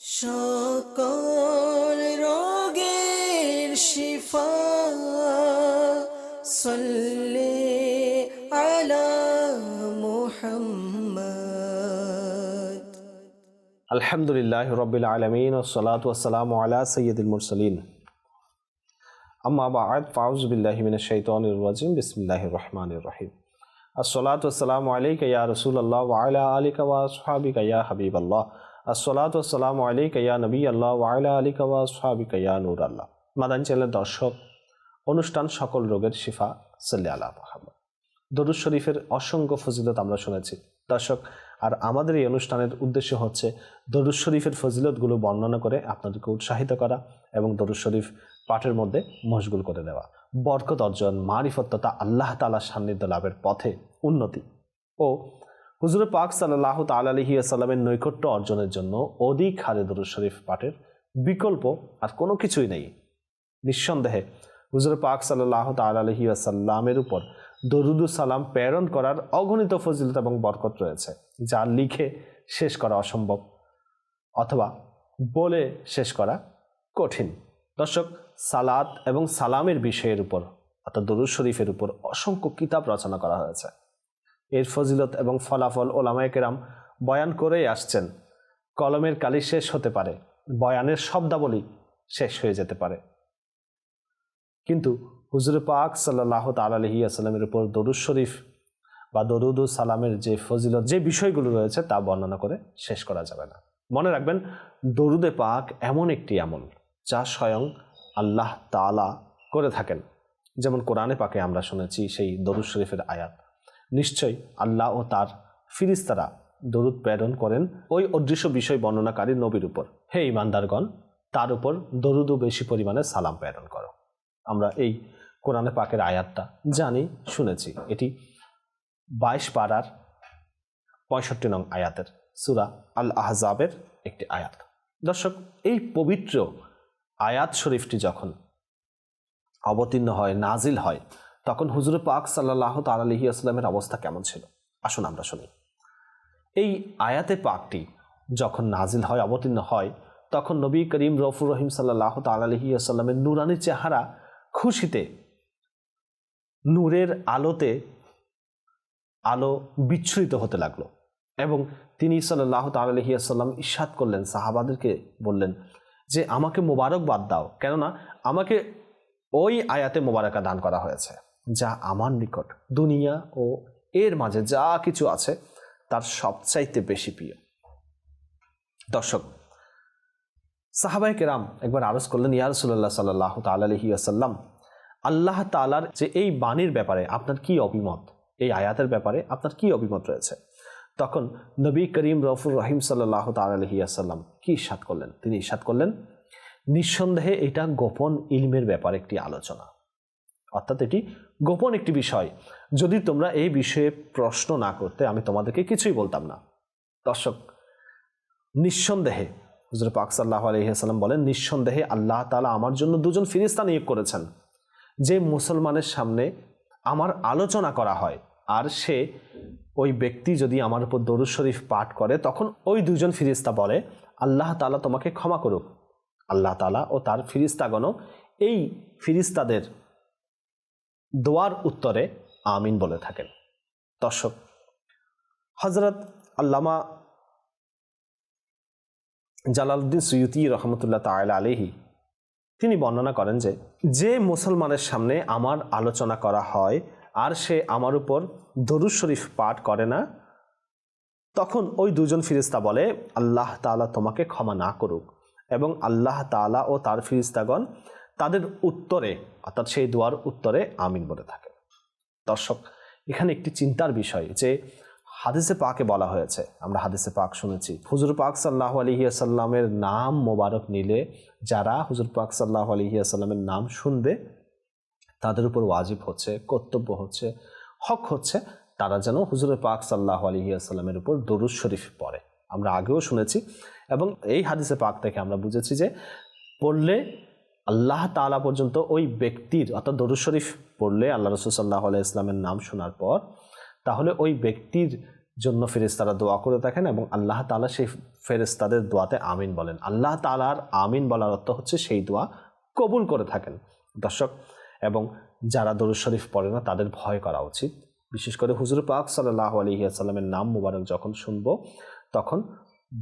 সকল রোগের শিফা, সল্লে আলা মুহাম্মদ। আলহামদুলিল্লাহ রবিল আলমিন ওসলাত ওসালাম আলা সৈয়দুল মুরসলিন। আম্মা বাদ ফাউজ বিল্লাহিমিন শৈতানির রাজিম, বিসমিল্লাহির রহমানির রহিম। আসসালাতু ওয়াসসালামু আলাইকা ইয়া রাসূলুল্লাহ, ওয়া আলা আলিকা ওয়া আসহাবিকা ইয়া হাবিবাল্লাহ। আসসালাতু ওয়াসসালামু আলাইকা ইয়া নবী আল্লাহ ওয়া আলী আলিকা আসহাবিকা ইয়া নূর আল্লাহ মাদান চ্যানেলের দর্শক, অনুষ্ঠান সকল রোগের শিফা, সাল্লি আলা মুহাম্মদ। দরুদ শরীফের অসংখ্য ফজিলত আমরা শুনেছি। দর্শক, আর আমাদের এই অনুষ্ঠানের উদ্দেশ্য হচ্ছে দরুদ শরীফের ফজিলতগুলো বর্ণনা করে আপনাদেরকে উৎসাহিত করা এবং দরুদ শরীফ পাঠের মধ্যে মশগুল করে দেওয়া। বরকত অর্জন, মারিফত তথা আল্লাহ তালার সান্নিধ্য লাভের পথে উন্নতি। ও হুজুর পাক সাল্লাহ তালহি আসাল্লামের নৈকট্য অর্জনের জন্য অধিক হারে দরুদ শরীফ পাঠের বিকল্প আর কোনো কিছুই নেই। নিঃসন্দেহে হুজুর পাক সাল্লাহ তালহি আসাল্লামের উপর দরুদু সালাম প্রেরণ করার অগণিত ফজিলত এবং বরকত রয়েছে, যা লিখে শেষ করা অসম্ভব অথবা বলে শেষ করা কঠিন। দর্শক, সালাত এবং সালামের বিষয়ের উপর অর্থাৎ দরুদ শরীফের উপর অসংখ্য কিতাব রচনা করা হয়েছে। এর ফজিলত এবং ফলাফল ওলামায় কেরাম বয়ান করেই আসছেন। কলমের কালি শেষ হতে পারে, বয়ানের শব্দাবলী শেষ হয়ে যেতে পারে। কিন্তু হুজুর পাক সাল্লাহ তালহি আসালামের উপর দরুদ শরীফ বা দরুদ সালামের যে ফজিলত, যে বিষয়গুলো রয়েছে তা বর্ণনা করে শেষ করা যাবে না। মনে রাখবেন, দরুদে পাক এমন একটি আমল যা স্বয়ং আল্লাহ তালা করে থাকেন। যেমন কোরআনে পাকে আমরা শুনেছি সেই দরুদ শরীফের আয়াত নিশ্চয়ই আল্লাহ ও তার ফিরিস্তারা দরুদ প্রেরণ করেন ওই অদৃশ্য বিষয় বর্ণনাকারী নবীর উপর। হে ইমানদারগণ তার উপর দরুদও বেশি পরিমাণে সালাম প্রেরণ করো। আমরা এই কোরআনে পাকের আয়াতটা জানি, শুনেছি। এটি বাইশ পাড়ার পঁয়ষট্টি নং আয়াতের সুরা আল আহজাবের একটি আয়াত। দর্শক, এই পবিত্র আয়াত শরীফটি যখন অবতীর্ণ হয়, নাজিল হয় তখন হুজুর পাক সাল্লাহ তালহি আসলামের অবস্থা কেমন ছিল? আসুন আমরা শুনি। এই আয়াতে পাকটি যখন নাজিল হয়, অবতীর্ণ হয়, তখন নবী করিম রফুর রহিম সাল্লাহ তালহি আসাল্লামের নুরানি চেহারা খুশিতে, নূরের আলোতে আলো বিচ্ছুরিত হতে লাগল এবং তিনি সাল্লাহ তালহিয়াসাল্লাম ইস্বাদ করলেন, সাহাবাদেরকে বললেন যে, আমাকে মোবারকবাদ দাও, কেননা আমাকে ওই আয়াতে মোবারকা দান করা হয়েছে। যা আমার নিকট, দুনিয়া ও এর মাঝে যা কিছু আছে, তার সবচাইতে বেশি প্রিয়। দর্শক সাহাবাই কেরাম একবার আরজ করলেন, ইয়া রসুল্লাহ সাল্লাহ তালহি আসাল্লাম আল্লাহ তালার যে এই বাণীর ব্যাপারে আপনার কি অভিমত, এই আয়াতের ব্যাপারে আপনার কি অভিমত রয়েছে? তখন নবী করিম রফুর রহিম সাল্লাহ তালহি আসাল্লাম কি ইস্বাদ করলেন? তিনি ইস্বাদ করলেন, নিঃসন্দেহে এটা গোপন ইলমের ব্যাপারে একটি আলোচনা। অর্থাৎ এটি গোপন একটি বিষয়। যদি তোমরা এই বিষয়ে প্রশ্ন না করতে, আমি তোমাদেরকে কিছুই বলতাম না। দর্শক, নিঃসন্দেহে, হুজুর পাক সাল্লাহ আলহিহাসাল্লাম বলেন, নিঃসন্দেহে আল্লাহ তালা আমার জন্য দুজন ফিরিস্তা নিয়োগ করেছেন। যে মুসলমানের সামনে আমার আলোচনা করা হয়, আর সে ওই ব্যক্তি যদি আমার উপর দরুদ শরীফ পাঠ করে, তখন ওই দুজন ফিরিস্তা বলে, আল্লাহ তালা তোমাকে ক্ষমা করুক। আল্লাহ তালা ও তার ফিরিস্তাগণও এই ফিরিস্তাদের দোয়ার উত্তরে আমিন বলে থাকেন। দর্শক হজরত আল্লামা জালালউদ্দিন সৈয়দি রহমতুল্লাহ তায়লা আলিহি তিনি বর্ণনা করেন যে যে মুসলমানের সামনে আমার আলোচনা করা হয় আর সে আমার উপর দরুদ শরীফ পাঠ করে না, তখন ওই দুজন ফিরিস্তা বলে, আল্লাহ তালা তোমাকে ক্ষমা না করুক এবং আল্লাহ তালা ও তার ফিরিস্তাগণ তাদের উত্তরে, অর্থাৎ সেই দোয়ার উত্তরে আমিন বলে থাকে। দর্শক, এখানে একটি চিন্তার বিষয় যে হাদিসে পাকে বলা হয়েছে, আমরা হাদিসে পাক শুনেছি, হুজুর পাক সাল্লাহ আলহিয়াসাল্লামের নাম মোবারক নিলে যারা হুজুর পাক সাল্লাহ আলহিয়াসাল্লামের নাম শুনবে, তাদের উপর ওয়াজিব হচ্ছে, কর্তব্য হচ্ছে, হক হচ্ছে, তারা যেন হুজুর পাক সাল্লাহ আলহিয়াসাল্লামের উপর দরুদ শরীফ পড়ে। আমরা আগেও শুনেছি এবং এই হাদিসে পাক থেকে আমরা বুঝেছি যে পড়লে আল্লাহ তালা পর্যন্ত ওই ব্যক্তির, অর্থাৎ দরুদ শরীফ পড়লে আল্লাহ রসুল সাল্লাহ আলাই ইসলামের নাম শোনার পর, তাহলে ওই ব্যক্তির জন্য ফেরেস্তারা দোয়া করে থাকেন এবং আল্লাহ তালা সেই ফেরেস্তাদের দোয়াতে আমিন বলেন। আল্লাহ তালার আমিন বলার অর্থ হচ্ছে সেই দোয়া কবুল করে থাকেন। দর্শক, এবং যারা দরুদ শরীফ পড়ে না, তাদের ভয় করা উচিত। বিশেষ করে হুজুর পাক সাল্লাহ আলহিয়াসাল্লামের নাম মুবারক যখন শুনব, তখন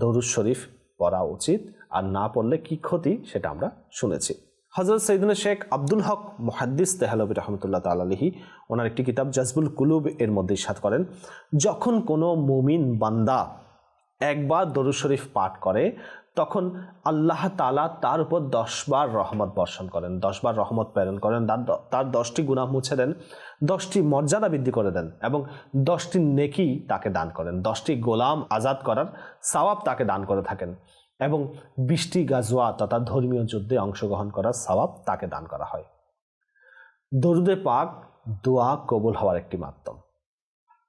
দরুদ শরীফ পড়া উচিত। আর না পড়লে কি ক্ষতি, সেটা আমরা শুনেছি। হজরত সৈদিন শেখ আব্দুল হক মুহাদ্দিস তেহালবি রহমতুল্লাহ তালাহি ওনার একটি কিতাব জাজবুল কুলুব এর মধ্যে সাত করেন। যখন কোনো মুমিন বান্দা একবার দরুদ শরীফ পাঠ করে, তখন আল্লাহ তালা তার উপর দশবার রহমত বর্ষণ করেন। দশবার রহমত প্রেরণ করেন, তার তার দশটি গুণা মুছে দেন, দশটি মর্যাদা বৃদ্ধি করে দেন এবং দশটি নেকি তাকে দান করেন। দশটি গোলাম আজাদ করার সওয়াব তাকে দান করে থাকেন। এবং বৃষ্টি, গাজোয়া তথা ধর্মীয় যুদ্ধে অংশগ্রহণ করার সওয়াব তাকে দান করা হয়। দরুদে পাক দোয়া কবুল হওয়ার একটি মাধ্যম।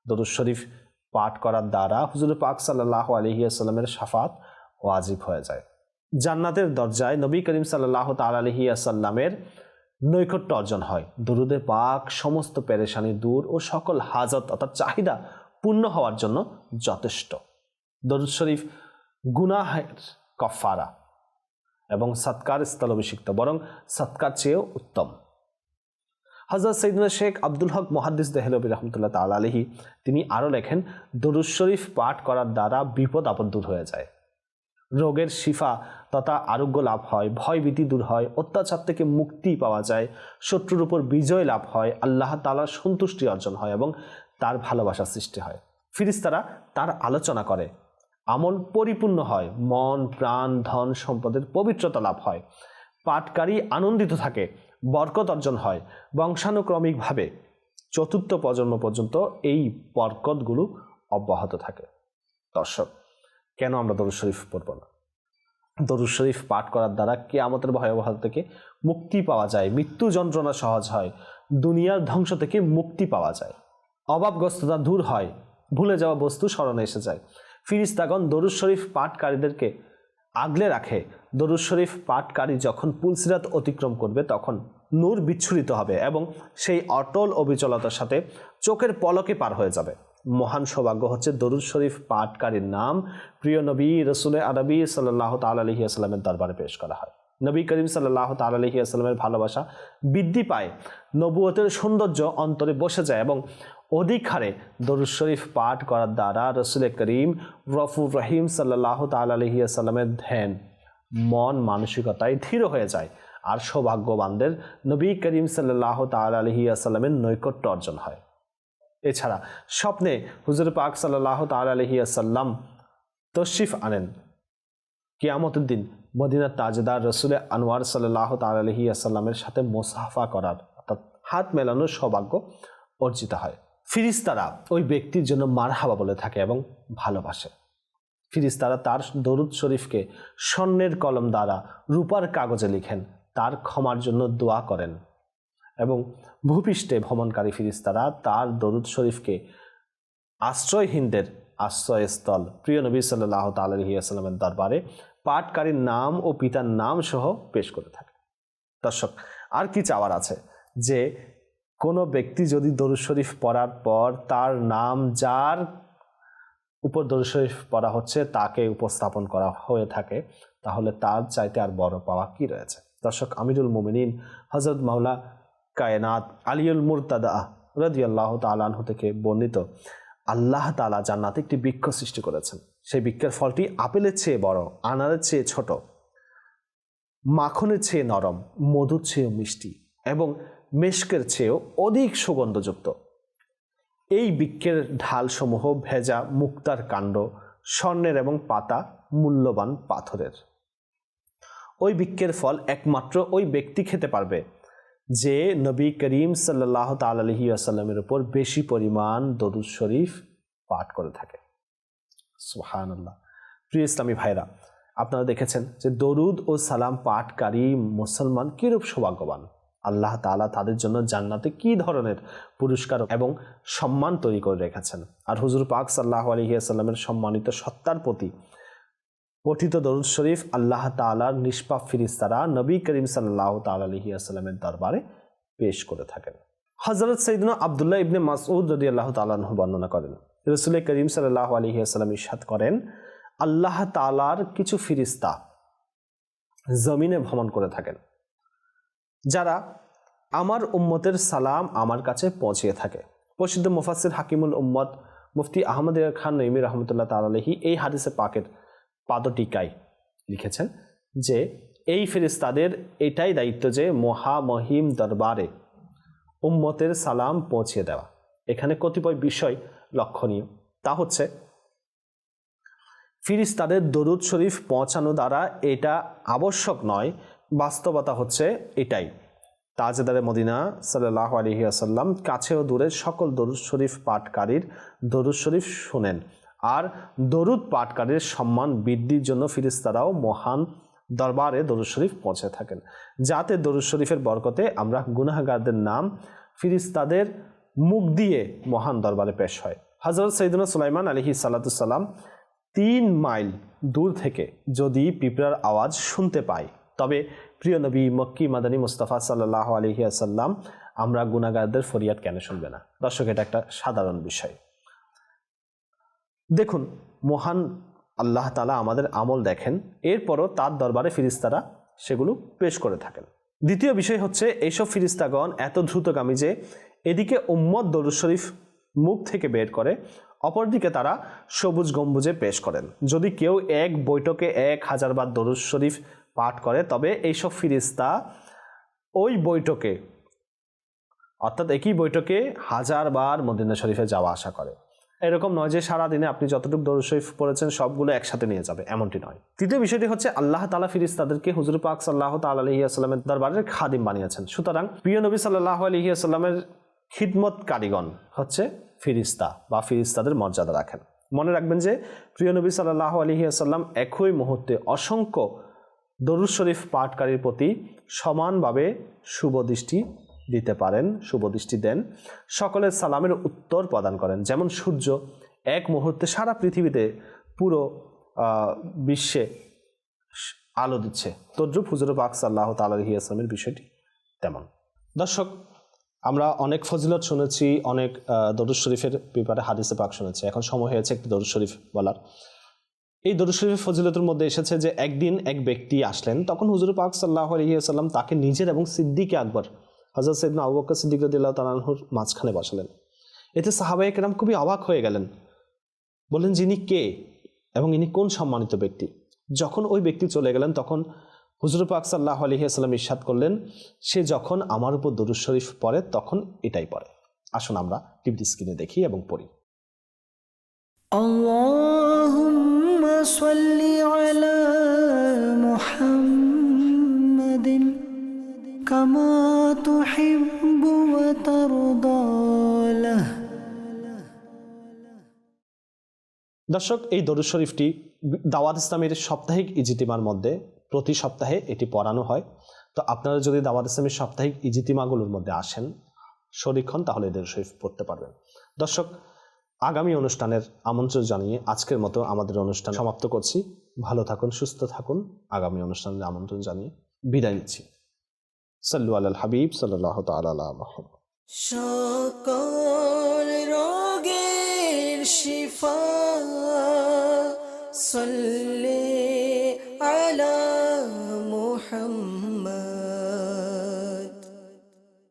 দরুদ শরীফ পাঠ করার দ্বারা হুজুর পাক সাল্লাহ আলহিয়াস্লামের সাফাত ওয়াজিব হয়ে যায়। জান্নাতের দরজায় নবী করিম সাল্লাহ তাল আলহিয়াসাল্লামের নৈকট্য অর্জন হয়। দরুদে পাক সমস্ত পেরেশানি দূর ও সকল হাজত অর্থাৎ চাহিদা পূর্ণ হওয়ার জন্য যথেষ্ট। দরুদ শরীফ গুনাহের কফারা এবং সৎকার স্থলভিষিক্ত, বরং সৎকার চেয়েও উত্তম। হজরত সৈদুল্লাহ শেখ আব্দুল হক মহাদ্দিস দেহলবী রহমতুল্লাহ তাল আলহি তিনি আরও লেখেন, দরুদ শরীফ পাঠ করার দ্বারা বিপদ আপদ দূর হয়ে যায়। রোগের শিফা তথা আরোগ্য লাভ হয়, ভয়ভীতি দূর হয়, অত্যাচার থেকে মুক্তি পাওয়া যায়, শত্রুর উপর বিজয় লাভ হয়, আল্লাহ তালার সন্তুষ্টি অর্জন হয় এবং তার ভালোবাসা সৃষ্টি হয়। ফিরিস্তারা তার আলোচনা করে আমল পরিপূর্ণ হয়। মন, প্রাণ, ধন সম্পদের পবিত্রতা লাভ হয়। পাটকারী আনন্দিত থাকে, বরকত অর্জন হয়। বংশানুক্রমিকভাবে চতুর্থ প্রজন্ম পর্যন্ত এই বরকতগুলো অব্যাহত থাকে। দর্শক, কেন আমরা দরুদ শরীফ পড়ব না? দরুদ শরীফ পাঠ করার দ্বারা কে আমাদের ভয়াবহতা থেকে মুক্তি পাওয়া যায়। মৃত্যু যন্ত্রণা সহজ হয়। দুনিয়ার ধ্বংস থেকে মুক্তি পাওয়া যায়। অভাবগ্রস্ততা দূর হয়। ভুলে যাওয়া বস্তু স্মরণে এসে যায়। ফিরিস্তাগণ দরুদ শরীফ পাঠকারীদেরকে আগলে রাখে। দরুদ শরীফ পাঠকারী যখন পুলসিরাত অতিক্রম করবে, তখন নূর বিচ্ছুরিত হবে এবং সেই অটল অবিচলতার সাথে চোখের পলকে পার হয়ে যাবে। মহান সৌভাগ্য হচ্ছে দরুদ শরীফ পাঠকারীর নাম। প্রিয় নবী রসুলের আরবি সাল্লাহ তাল আলহি আসলামের দরবারে পেশ করা হয়। নবী করিম সাল্লাহ তাল আলহি আসলামের ভালোবাসা বৃদ্ধি পায়। নবুয়তের সৌন্দর্য অন্তরে বসে যায় এবং অধিক হারে দরুদ শরীফ পাঠ করার দ্বারা রসুল করিম রফুর রহিম সাল্লাহ তাল আলহি আসাল্লামের ধ্যান, মন মানসিকতায় ধীর হয়ে যায় আর সৌভাগ্যবানদের নবী করিম সাল্লাহ তাল আলহি আসাল্লামের নৈকট্য অর্জন হয়। এছাড়া স্বপ্নে হুজুর পাক সাল্লাহ তাল আলহি আসাল্লাম তশরিফ আনেন। কিয়ামতের দিন মদিনার তাজদার রসুল আনোয়ার সাল্লাহ তাল আলহি আসাল্লামের সাথে মোসাফা করার অর্থাৎ হাত মেলানোর সৌভাগ্য অর্জিত হয়। ফিরিস্তারা ওই ব্যক্তির জন্য মারহাবা বলে থাকে এবং ভালোবাসে। ফিরিস্তারা তার দরুদ শরীফকে স্বর্ণের কলম দ্বারা রূপার কাগজে লিখেন, তার ক্ষমার জন্য দোয়া করেন এবং ভূপৃষ্ঠে ভ্রমণকারী ফিরিস্তারা তার দরুদ শরীফকে আশ্রয়হীনদের আশ্রয়স্থল, প্রিয় নবী সাল্লাহ তালহিয়াস্লামের দরবারে পাঠকারীর নাম ও পিতার নাম সহ পেশ করে থাকে। দর্শক, আর কি চাওয়ার আছে? যে কোনো ব্যক্তি যদি দরুদ শরীফ পড়ার পর তার নাম যার উপর দরুদ শরীফ পড়া হচ্ছে তাকে উপস্থাপন করা হয়ে থাকে, তাহলে তার চাইতে আর বড় পাওয়া কি রয়েছে? দর্শক, আমিরুল মোমিনিন হজরত মাওলা কায়নাত আলিউল মুরতাদা রদি আল্লাহ তালাহ থেকে বর্ণিত আল্লাহ তালা জান্নাতে একটি বৃক্ষ সৃষ্টি করেছেন। সেই বৃক্ষের ফলটি আপেলের চেয়ে বড়, আনারের চেয়ে ছোট, মাখনের চেয়ে নরম, মধুর চেয়ে মিষ্টি। মেশকের চেয়েও অধিক সুগন্ধযুক্ত। এই বৃক্ষের ঢালসমূহ ভেজা মুক্তার কাণ্ড, স্বর্ণের এবং পাতা মূল্যবান পাথরের। ওই বৃক্ষের ফল একমাত্র ওই ব্যক্তি খেতে পারবে, যে নবী করিম সাল্লাহ তালহি আসাল্লামের উপর বেশি পরিমাণ দরুদ শরীফ পাঠ করে থাকে। সুহানাল্লাহ প্রিয় ইসলামী ভাইরা, আপনারা দেখেছেন যে দরুদ ও সালাম পাঠকারী মুসলমান কিরূপ সৌভাগ্যবান? আল্লাহ তালা তাদের জন্য জান্নাতে কি ধরনের পুরস্কার এবং সম্মান তৈরি করে রেখেছেন? আর হুজুর পাক সাল্লাহ আলহিয়াসাল্লামের সম্মানিত সত্তার প্রতি পঠিত দরুদ শরীফ আল্লাহ তালার নিষ্পাপ ফিরিস্তারা নবী করিম সাল্লাহ তাল আলহিয়াস্লামের দরবারে পেশ করে থাকেন। হজরত সৈদিন আবদুল্লাহ ইবনে মাসউদ রদি আল্লাহ তালাহ বর্ণনা করেন, রসুল করিম সাল্লাহ আলহিহাস্লাম ইসাদ করেন, আল্লাহ তালার কিছু ফিরিস্তা জমিনে ভ্রমণ করে থাকেন। যারা আমার উম্মতের সালাম আমার কাছে পৌঁছিয়ে থাকে। প্রসিদ্ধ মুফাসির হাকিমুল উম্মত মুফতি আহমদ খান নইমি রহমতুল্লাহ তালাহি এই হাদিসে পাকের পাদটিকায় লিখেছেন যে, এই ফেরিস্তাদের এটাই দায়িত্ব যে মহামহিম দরবারে উম্মতের সালাম পৌঁছিয়ে দেওয়া। এখানে কতিপয় বিষয় লক্ষণীয়। তা হচ্ছে ফিরিস্তাদের দরুদ শরীফ পৌঁছানো দ্বারা এটা আবশ্যক নয় বাস্তবতা হচ্ছে এটাই। তাজেদারে মদিনা সাল্লাহ আলহি আসাল্লাম কাছে ও দূরে সকল দরুদ শরীফ পাঠকারীর দরুদ শরীফ শোনেন। আর দরুদ পাঠকারীর সম্মান বৃদ্ধির জন্য ফিরিস্তারাও মহান দরবারে দরুদ শরীফ পৌঁছে থাকেন। যাতে দরুদ শরীফের বরকতে আমরা গুনাহগারদের নাম ফিরিস্তাদের মুখ দিয়ে মহান দরবারে পেশ হয়। হজরত সৈদুল সুলাইমান আলহি সাল্লাতুসাল্লাম তিন মাইল দূর থেকে যদি পিঁপড়ার আওয়াজ শুনতে পাই তবে প্রিয় নবী মক্কি মাদানী মুস্তাফা সাল্লাহ আলহি আসাল্লাম আমরা গুনাগারদের ফরিয়াদ কেন শুনবে না? দর্শক, এটা একটা সাধারণ বিষয়। দেখুন, মহান আল্লাহ তালা আমাদের আমল দেখেন, এরপরও তার দরবারে ফিরিস্তারা সেগুলো পেশ করে থাকেন। দ্বিতীয় বিষয় হচ্ছে এইসব ফিরিস্তাগণ এত দ্রুতগামী যে এদিকে উম্মদ দরুদ শরীফ মুখ থেকে বের করে, অপরদিকে তারা সবুজ গম্বুজে পেশ করেন। যদি কেউ এক বৈঠকে এক হাজার বার দরুদ শরীফ পাঠ করে, তবে এইসব ফিরিস্তা ওই বৈঠকে, অর্থাৎ একই বৈঠকে হাজার বার মদিনা শরীফে যাওয়া আসা করে। এরকম নয় যে সারাদিনে আপনি যতটুকু দরুদ শরীফ পড়েছেন, সবগুলো একসাথে নিয়ে যাবে, এমনটি নয়। তৃতীয় বিষয়টি হচ্ছে, আল্লাহ তালা ফিরিস তাদেরকে হুজুর পাক সাল্লাহ তাল আলহিয়াস্লামের দরবারের খাদিম বানিয়েছেন। সুতরাং প্রিয় নবী সাল্লাহ আলহিয়াস্লামের খিদমত কারিগণ হচ্ছে ফিরিস্তা বা ফিরিস্তাদের মর্যাদা রাখেন। মনে রাখবেন যে, প্রিয় নবী সাল্লাহ আলহিয়াস্লাম একই মুহূর্তে অসংখ্য দরুদ শরীফ পাঠকারীর প্রতি সমানভাবে শুভ দৃষ্টি দিতে পারেন শুভ দৃষ্টি দেন। সকলের সালামের উত্তর প্রদান করেন। যেমন সূর্য এক মুহূর্তে সারা পৃথিবীতে পুরো বিশ্বে আলো দিচ্ছে। তদ্রুপ হুজুর পাক সাল্লাহ তালহি আসলামের বিষয়টি তেমন। দর্শক, আমরা অনেক ফজিলত শুনেছি, অনেক দরুদ শরীফের ব্যাপারে হাদিসে পাক শুনেছি। এখন সময় হয়েছে একটি দরুদ শরীফ বলার। এই দরুদ শরীফের ফজিলতের মধ্যে এসেছে যে একদিন এক ব্যক্তি আসলেন, তখন হুজুর পাক সাল্লাহ আলহিহাসাল্লাম তাকে নিজের এবং সিদ্দিকে আকবর হজরত সৈদনা আবু বক্কর সিদ্দিক রদিল্লাহ তালাহুর মাঝখানে বসালেন। এতে সাহাবাই কেরাম খুবই অবাক হয়ে গেলেন। বললেন, যিনি কে এবং ইনি কোন সম্মানিত ব্যক্তি? যখন ওই ব্যক্তি চলে গেলেন, তখন হুজুর পাক সাল্লাহ আলহিহাসাল্লাম ইস্বাদ করলেন, সে যখন আমার উপর দরুদ শরীফ পড়ে, তখন এটাই পড়ে। আসুন আমরা টিভি স্ক্রিনে দেখি এবং পড়ি। আল্লাহ صل على محمد كما تحب وترضى له দর্শক এই দরুদ শরীফটি দাওয়াত ইসলামের সাপ্তাহিক ইজিতিমার মধ্যে প্রতি সপ্তাহে এটি পড়ানো হয় তো আপনারা যদি দাওয়াত ইসলামের সাপ্তাহিক ইজিতিমাগুলোর মধ্যে আসেন শরীক্ষণ তাহলে এই দরুদ শরীফ পড়তে পারবেন দর্শক আগামী অনুষ্ঠানের আমন্ত্রণ জানিয়ে আজকের মতো আমাদের অনুষ্ঠান সমাপ্ত করছি। ভালো থাকুন, সুস্থ থাকুন। আগামী অনুষ্ঠানের আমন্ত্রণ জানিয়ে বিদায় নিচ্ছি। সাল্লু আল হাবিব সাল্লাহ তাল্লাহ মহম্মদ। রোগের শিফা, সল্লে আলা মুহাম্মদ।